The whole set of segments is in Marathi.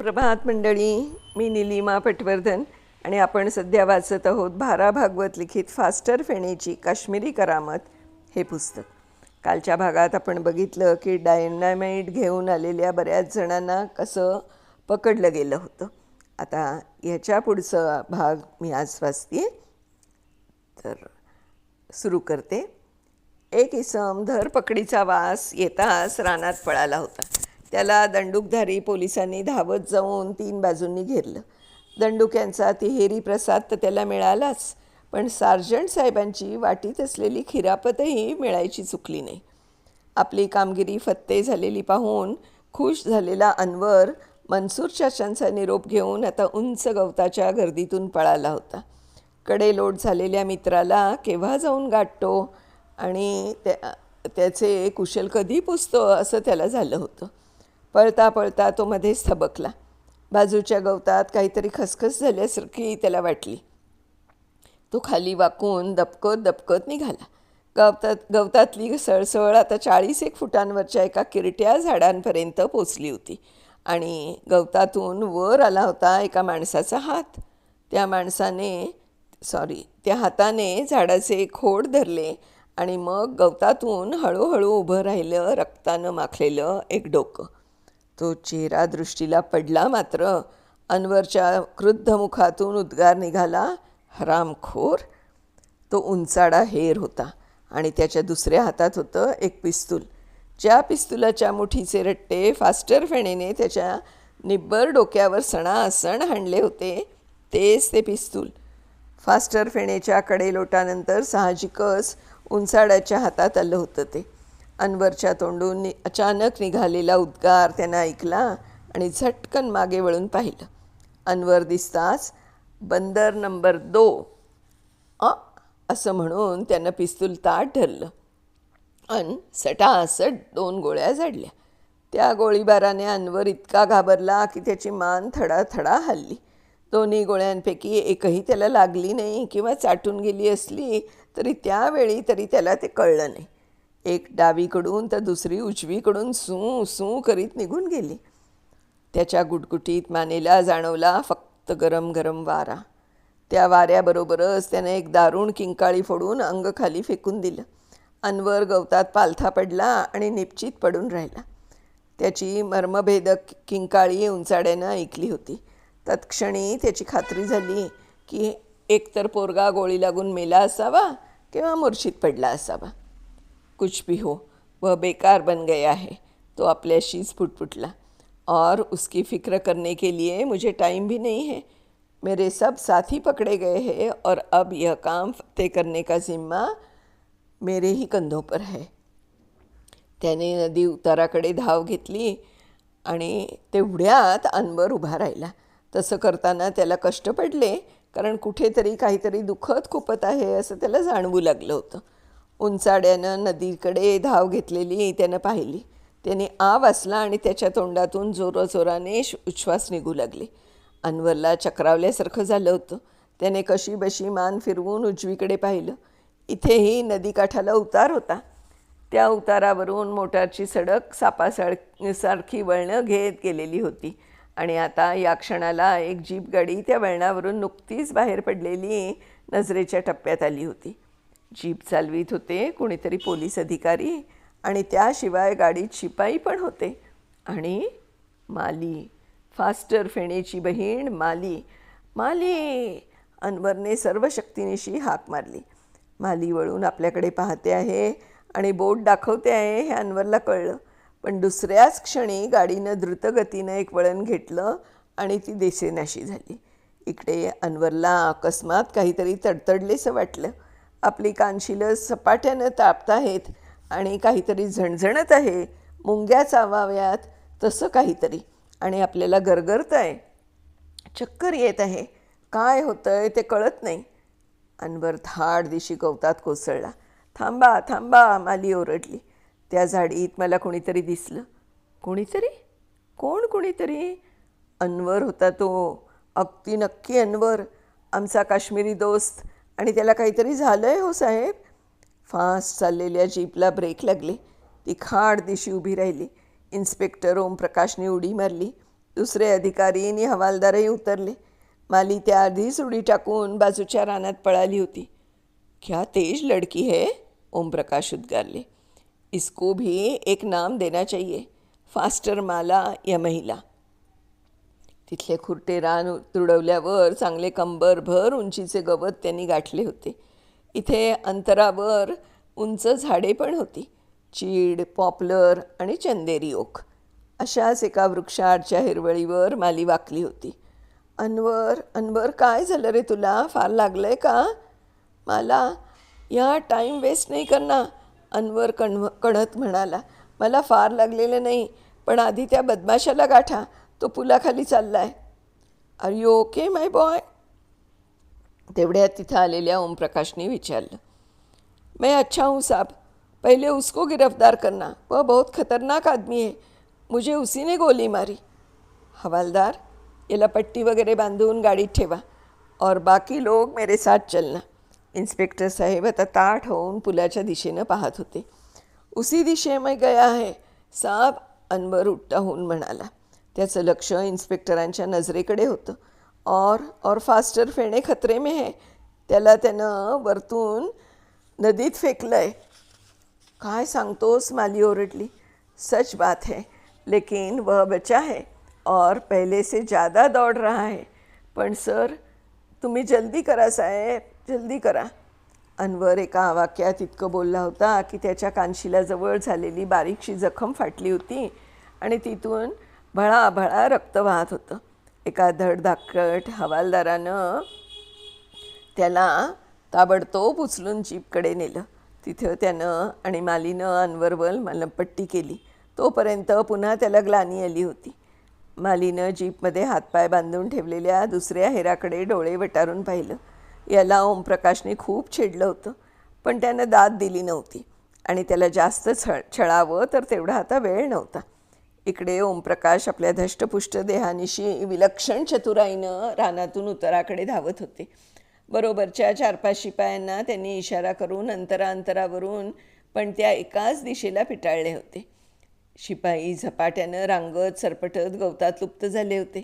प्रभात मंडळी मी निलिमा पटवर्धन आणि आपण सध्या वाचत आहोत भारा भागवत लिखित फास्टर फेणेची काश्मीरी करामत हे पुस्तक. कालच्या भागात आपण बघितलं की डायनामाईट घेऊन आलेल्या बऱ्याच जणांना कसं पकडलं गेलं होतं. आता ह्याच्या पुढचा भाग मी आज वाचते तर सुरू करते. एक इसम धरपकडीचा वास येताच रानात पळाला होता. त्याला दंडूकधारी पोलिसांनी धावत जाऊन तीन बाजूंनी घेरलं. दंडूक यांचा तिहेरी प्रसाद तर त्याला मिळालाच पण सार्जंट साहेबांची वाटीत असलेली खिरापतही मिळायची चुकली नाही. आपली कामगिरी फत्ते झालेली पाहून खुश झालेला अनवर मनसूर चाचांचा निरोप घेऊन आता उंच गवताच्या गर्दीतून पळाला होता. कडे लोट झालेल्या मित्राला केव्हा जाऊन गाठतो आणि त्या त्याचे कुशल कधी पुसतो असं त्याला झालं होतं. पळता पळता तो मध्येच थबकला. बाजूच्या गवतात काहीतरी खसखस झाल्यासारखी त्याला वाटली. तो खाली वाकून दबकत दबकत निघाला. गवतात गवतातली सळसळ आता चाळीस एक फुटांवरच्या एका किरट्या झाडांपर्यंत पोचली होती आणि गवतातून वर आला होता एका माणसाचा हात. त्या माणसाने सॉरी त्या हाताने झाडाचे खोड धरले आणि मग गवतातून हळूहळू उभं राहिलं रक्तानं माखलेलं एक डोकं. तो चेहरा दृष्टीला पडला मात्र. अनवरच्या क्रुद्ध मुखातून उद्गार निघाला हरामखोर. तो उंचाडा हेर होता आणि त्याच्या दुसऱ्या हातात होतं एक पिस्तूल. ज्या पिस्तुलाच्या मुठीचे रट्टे फास्टर फेणेने त्याच्या निब्बर डोक्यावर सणासण हाणले होते तेच ते पिस्तूल. फास्टर फेणेच्या कडेलोटानंतर साहजिकच उंचाडाच्या हातात आलं होतं ते. अनवरच्या तोंडून नि अचानक निघालेला उद्गार त्यानं ऐकला आणि झटकन मागे वळून पाहिलं. अनवर दिसताच बंदर नंबर दो. अ असं म्हणून त्यानं पिस्तूल ताट धरलं. अन सटासट दोन गोळ्या झाडल्या. त्या गोळीबाराने अनवर इतका घाबरला की त्याची मान थडा थडा हल्ली. दोन्ही गोळ्यांपैकी एकही त्याला लागली नाही किंवा चाटून गेली असली तरी त्यावेळी तरी त्याला ते कळलं नाही. एक डावीकडून तर दुसरी उजवीकडून सू सू करीत निघून गेली. त्याच्या गुटगुटीत मानेला जाणवला फक्त गरम गरम वारा. त्या वाऱ्याबरोबरच त्याने एक दारुण किंकाळी फोडून अंग खाली फेकून दिलं. अनवर गवतात पालथा पडला आणि निपचित पडून राहिला. त्याची मर्मभेदक किंकाळी उंचाड्यानं ऐकली होती. तत्क्षणी त्याची खात्री झाली की एकतर पोरगा गोळी लागून मेला असावा किंवा मूर्छित पडला असावा. कुछ भी हो वह बेकार बन गया है तो आपल्याशीच फुटफुटला और उसकी फिक्र करने के लिए मुझे टाइम भी नहीं है। मेरे सब साथी पकड़े गए हैं और अब यह काम फतेह करने का जिम्मा मेरे ही कंधों पर है। त्याने नदी उताराकडे धाव घेतली आणि तेवढ्यात अनवर उभा राहिला। तसं करताना त्याला कष्ट पडले कारण कुठेतरी काहीतरी दुखत खुपत आहे असं त्याला जाणवू लागलं होतं. उंचाड्यानं नदीकडे धाव घेतलेली त्यानं पाहिली. त्याने आ वाचला आणि त्याच्या तोंडातून जोराजोराने उच्छ्वास निघू लागले. अनवरला चक्रावल्यासारखं झालं होतं. त्याने कशी बशी मान फिरवून उजवीकडे पाहिलं. इथेही नदीकाठाला उतार होता. त्या उतारावरून मोटारची सडक सापासळ सारखी वळणं घेत गेलेली होती. आणि आता या क्षणाला एक जीप गाडी त्या वळणावरून नुकतीच बाहेर पडलेली नजरेच्या टप्प्यात आली होती. जीप चालवीत होते कोणीतरी पोलीस अधिकारी आणि त्याशिवाय गाडीत शिपाई पण होते. आणि माली फास्टर फेणेची बहीण माली माली अनवरने सर्व शक्तीनिशी हाक मारली. माली वळून आपल्याकडे पाहते आहे आणि बोट दाखवते आहे हे अनवरला कळलं. पण दुसऱ्याच क्षणी गाडीनं द्रुतगतीनं एक वळण घेतलं आणि ती देसेनाशी झाली. इकडे अनवरला अकस्मात काहीतरी तडतडलेसं वाटलं. आपली कानशिलं सपाट्यानं तापत आहेत आणि काहीतरी झणझणत आहे. मुंग्या चावाव्यात तसं काहीतरी. आणि आपल्याला गरगरत आहे. चक्कर येत आहे. काय होतं आहे ते कळत नाही. अनवर धाड दिशी गवतात कोसळला. थांबा थांबा माली ओरडली. त्या झाडीत मला कोणीतरी दिसलं. कोणीतरी? कोण कोणीतरी? अनवर होता तो. अगदी नक्की अनवर. आमचा काश्मीरी दोस्त. आणि त्याला काहीतरी झालं आहे हो साहेब. फास्ट चाललेल्या जीपला ब्रेक लागले. ती खाड दिशी उभी राहिली. इन्स्पेक्टर ओमप्रकाशने उडी मारली. दुसरे अधिकारी आणि हवालदारही उतरले. माली त्याआधीच उडी टाकून बाजूच्या रानात पळाली होती. क्या तेज लड़की है? ओमप्रकाश उद्गारले. इसको भी एक नाम देना चाहिए. फास्टर माला या महिला. तिथले खुरटे रान तुडवल्यावर चांगले कंबरभर उंचीचे गवत त्यांनी गाठले होते. इथे अंतरावर उंच झाडे पण होती. चीड पॉपलर आणि चंदेरी ओक. अशाच एका वृक्षाआडच्या हिरवळीवर माली वाकली होती. अनवर अनवर काय झालं रे तुला? फार लागलं आहे का? मला या टाईम वेस्ट नाही करणार अनवर कणव कणत म्हणाला. मला फार लागलेलं नाही पण आधी त्या बदमाशाला गाठा. तो पुलाखाली चालला आहे are you okay my boy तेवढ्या तिथं आलेल्या ओमप्रकाशने विचारलं. मैं अच्छा हूँ साहब. पहले उसको गिरफ्तार करना. वह बहुत खतरनाक आदमी है. मुझे उसी ने गोली मारी. हवालदार याला पट्टी वगैरे बांधून गाडीत ठेवा और बाकी लोग मेरे साथ चलना. इन्स्पेक्टर साहेब आता ताठ होऊन पुलाच्या दिशेनं पाहत होते. उसी दिशे मैं गया है. साहब अनवर उठता होऊन म्हणाला. त्याचं लक्ष इन्स्पेक्टरांच्या नजरेकडे होतं. और और फास्टर फेणे खतरे में है. त्याला त्यानं वरतून नदीत फेकलं आहे काय सांगतोस माली ओरडली सच बात है लेकिन वह बचा है. और पहले से ज़्यादा दौड़ रहा है. पण सर तुम्ही जल्दी करा साहेब जल्दी करा. अनवर एका वाक्यात इतकं बोलला होता की त्याच्या कानशिलाजवळ झालेली बारीकशी जखम फाटली होती आणि तिथून भळाभळा रक्त वाहत होतं. एका धडधाकट हवालदारानं त्याला ताबडतोब उचलून जीपकडे नेलं. तिथं त्यानं आणि मालीनं अनवरवल मलमपट्टी केली. तोपर्यंत पुन्हा त्याला ग्लानी आली होती. मालीनं जीपमध्ये हातपाय बांधून ठेवलेल्या दुसऱ्या हेराकडे डोळे वटारून पाहिलं. याला ओमप्रकाशने खूप छेडलं होतं पण त्यानं दाद दिली नव्हती. आणि त्याला जास्त छळ छळावं तर तेवढा आता वेळ नव्हता. इकडे ओमप्रकाश आपल्या धष्टपुष्ट देहानिशी विलक्षण चतुराईनं रानातून उत्तराकडे धावत होते. बरोबरच्या चार पाच शिपायांना त्यांनी इशारा करून अंतरांतरावरून पण त्या एकाच दिशेला पिटाळले होते. शिपाई झपाट्यानं रांगत सरपटत गवतात लुप्त झाले होते.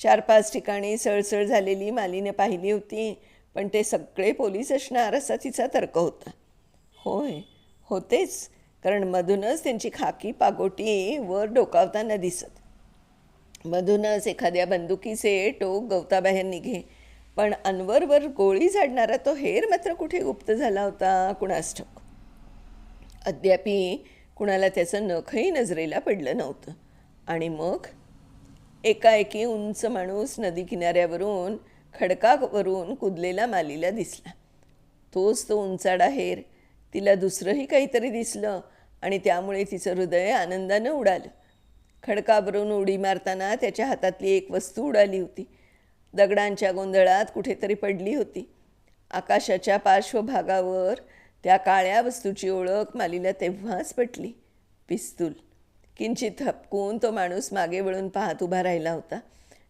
चार पाच ठिकाणी सळसळ झालेली मालीने पाहिली होती पण ते सगळे पोलीस असणार असा तिचा तर्क होता. होय होतेच. कारण मधूनच त्यांची खाकी पागोटी वर डोकावताना दिसत. मधूनच एखाद्या बंदुकीचे टोक गवताबाहेर निघे. पण अनवरवर गोळी झाडणारा तो हेर मात्र कुठे गुप्त झाला होता? कुणास ठाऊक. अद्यापी कुणाला त्याचं नखही नजरेला पडलं नव्हतं. आणि मग? एकाएकी उंच माणूस नदी किनाऱ्यावरून खडकावरून कुदलेला मालीला दिसला. तोच तो उंचाडा हेर. तिला दुसरंही काहीतरी दिसलं. आणि त्यामुळे तिचं हृदय आनंदानं उडालं. खडकाभरून उडी मारताना त्याच्या हातातली एक वस्तू उडाली होती. दगडांच्या गोंधळात कुठेतरी पडली होती. आकाशाच्या पार्श्वभागावर त्या काळ्या वस्तूची ओळख मालीला तेव्हाच पटली. पिस्तूल. किंचित हपकून तो माणूस मागे वळून पाहत उभा राहिला होता.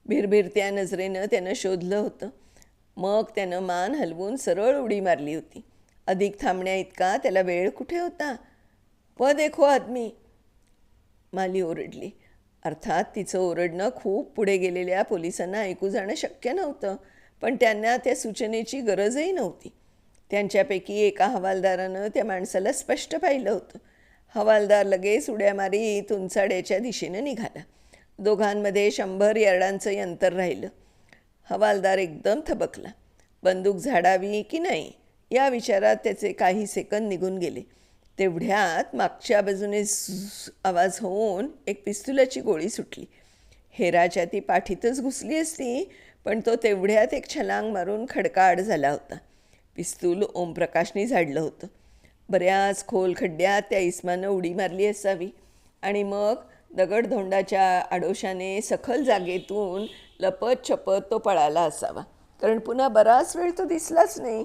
भिरभिरत्या नजरेनं त्यानं शोधलं होतं. मग त्यानं मान हलवून सरळ उडी मारली होती. अधिक थांबण्या इतका त्याला वेळ कुठे होता? व देखो आदमी. माली ओरडली. अर्थात तिचं ओरडणं खूप पुढे गेलेल्या पोलिसांना ऐकू जाणं शक्य नव्हतं पण त्यांना त्या सूचनेची गरजही नव्हती. त्यांच्यापैकी एका हवालदारानं त्या माणसाला स्पष्ट पाहिलं होतं. हवालदार लगेच उड्या मारीत उंचाड्याच्या दिशेनं निघाला. दोघांमध्ये शंभर यार्डांचं अंतर राहिलं. हवालदार एकदम थबकला. बंदूक झाडावी की नाही या विचारात त्याचे काही सेकंद निघून गेले. तेवढ्यात मागच्या बाजूने आवाज होऊन एक पिस्तुलाची गोळी सुटली. हेराच्या ती पाठीतच घुसली असती पण तो तेवढ्यात एक छलांग मारून खडकाआड झाला होता. पिस्तूल ओमप्रकाशने झाडलं होतं. बऱ्याच खोल खड्ड्यात त्या इस्मानं उडी मारली असावी. आणि मग दगडधोंडाच्या आडोशाने सखल जागेतून लपत छपत तो पळाला असावा. कारण पुन्हा बराच वेळ तो दिसलाच नाही.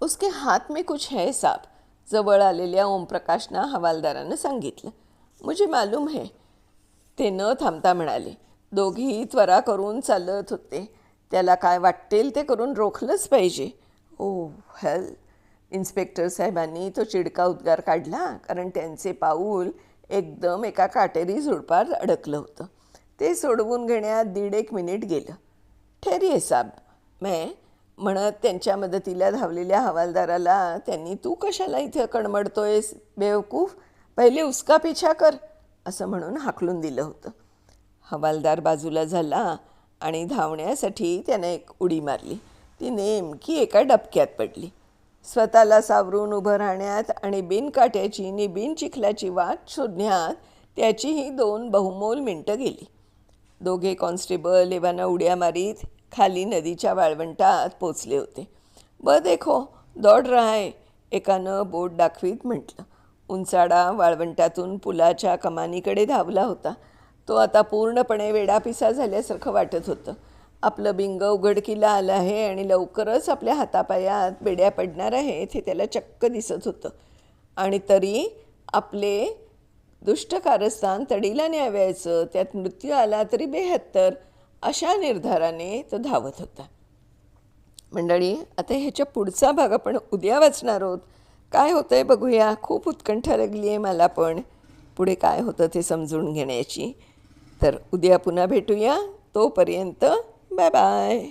उसके हात में कुछ है साप जवळ आलेल्या ओमप्रकाशना हवालदारानं सांगितलं. मुझे मालूम है ते न थांबता म्हणाले. दोघी त्वरा करून चालत होते. त्याला काय वाटेल ते करून रोखलंच पाहिजे. ओ हेल. इन्स्पेक्टर साहेबांनी तो चिडका उद्गार काढला कारण त्यांचे पाऊल एकदम एका काटेरी झुडपात अडकलं होतं. ते सोडवून घेण्यात दीड एक मिनिट गेलं. ठेरी साब मैं म्हणत त्यांच्या मदतीला धावलेल्या हवालदाराला त्यांनी तू कशाला इथं कणमडतोयस? बेवकूफ? पहिले उसका पिछा कर असं म्हणून हाकलून दिलं होतं. हवालदार बाजूला झाला आणि धावण्यासाठी त्याने एक उडी मारली. ती नेमकी एका डबक्यात पडली. स्वतःला सावरून उभं राहण्यात आणि बिनकाट्याची नि बिन चिखलाची वाट शोधण्यात त्याचीही दोन बहुमोल मिनटं गेली. दोघे कॉन्स्टेबल एव्हाना उड्या मारीत खाली नदीच्या वाळवंटात पोचले होते. ब देखो दौड राहाय एकानं बोट दाखवीत म्हटलं. उंचाडा वाळवंटातून पुलाच्या कमानीकडे धावला होता. तो आता पूर्णपणे वेडापिसा झाल्यासारखं वाटत होतं. आपलं बिंग उघडकीला आलं आहे आणि लवकरच आपल्या हातापायात बेड्या पडणार आहेत हे त्याला चक्क दिसत होतं. आणि तरी आपले दुष्ट कारस्थान तडीला न्यावायचं त्यात मृत्यू आला तरी बेहत्तर अशा निर्धाराने तो धावत होता. मंडळी आता ह्याच्या पुढचा भाग आपण उद्या वाचणार आहोत. काय होतं आहे बघूया. खूप उत्कंठा लागली आहे मला पण. पुढे काय होतं ते समजून घेण्याची. तर उद्या पुन्हा भेटूया. तोपर्यंत बाय बाय